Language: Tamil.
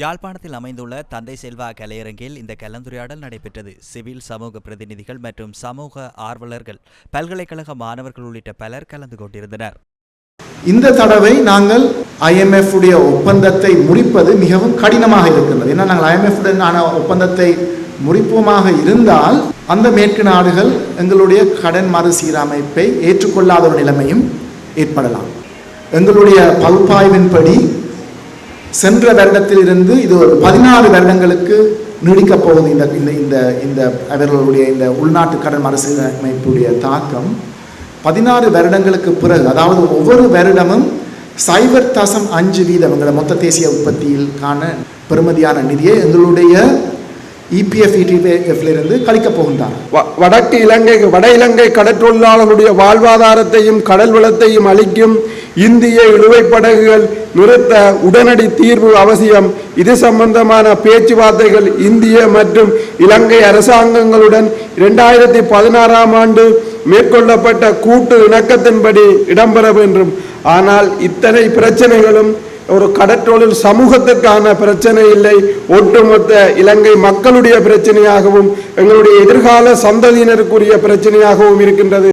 யாழ்ப்பாணத்தில் அமைந்துள்ள தந்தை செல்வா கலையரங்கில் இந்த கலந்துரையாடல் நடைபெற்றது. சிவில் சமூக பிரதிநிதிகள் மற்றும் சமூக ஆர்வலர்கள் பல்கலைக்கழக மாணவர்கள் உள்ளிட்ட பலர் கலந்து கொண்டிருந்தனர். இந்த தடவை நாங்கள் ஐஎம்எஃப் உடைய ஒப்பந்தத்தை முடிப்பது மிகவும் கடினமாக இருக்கின்றது. ஏன்னா நாங்கள் ஐஎம்எஃப் உடனான ஒப்பந்தத்தை முடிப்போமாக இருந்தால் அந்த மேற்கு நாடுகள் எங்களுடைய கடன் மறுசீரமைப்பை ஏற்றுக்கொள்ளாத ஒரு நிலைமையும் ஏற்படலாம். எங்களுடைய பகுப்பாய்வின்படி சென்ற வருடத்திலிருந்து இது ஒரு பதினாறு வருடங்களுக்கு நீடிக்கப் போகுது இந்த இந்த இந்த இந்த அவர்களுடைய இந்த உள்நாட்டு கடன் மறுசீரமைப்புடைய தாக்கம். பதினாறு வருடங்களுக்கு பிறகு அதாவது ஒவ்வொரு வருடமும் சைபர் தசம் அஞ்சு வீதம் எங்களை மொத்த தேசிய உற்பத்தியில் காண பெறுமதியான நிதியை எங்களுடைய இபிஎஃப் இருந்து கழிக்கப் போகின்றார் வ- வடக்கு இலங்கை வட இலங்கை கடற்றொழிலாளர்களுடைய வாழ்வாதாரத்தையும் கடல் வளத்தையும் அளிக்கும் இந்திய இழுவை படகுகள் நிறுத்த உடனடி தீர்வு அவசியம். இது சம்பந்தமான பேச்சுவார்த்தைகள் இந்திய மற்றும் இலங்கை அரசாங்கங்களுடன் இரண்டாயிரத்தி பதினாறாம் ஆண்டு மேற்கொள்ளப்பட்ட கூட்டு இணக்கத்தின்படி இடம்பெற வேண்டும். ஆனால் இத்தனை பிரச்சனைகளும் ஒரு கடற்றொழில் சமூகத்திற்கான பிரச்சனை இல்லை. ஒட்டுமொத்த இலங்கை மக்களுடைய பிரச்சனையாகவும் எங்களுடைய எதிர்கால சந்ததியினருக்குரிய பிரச்சனையாகவும் இருக்கின்றது.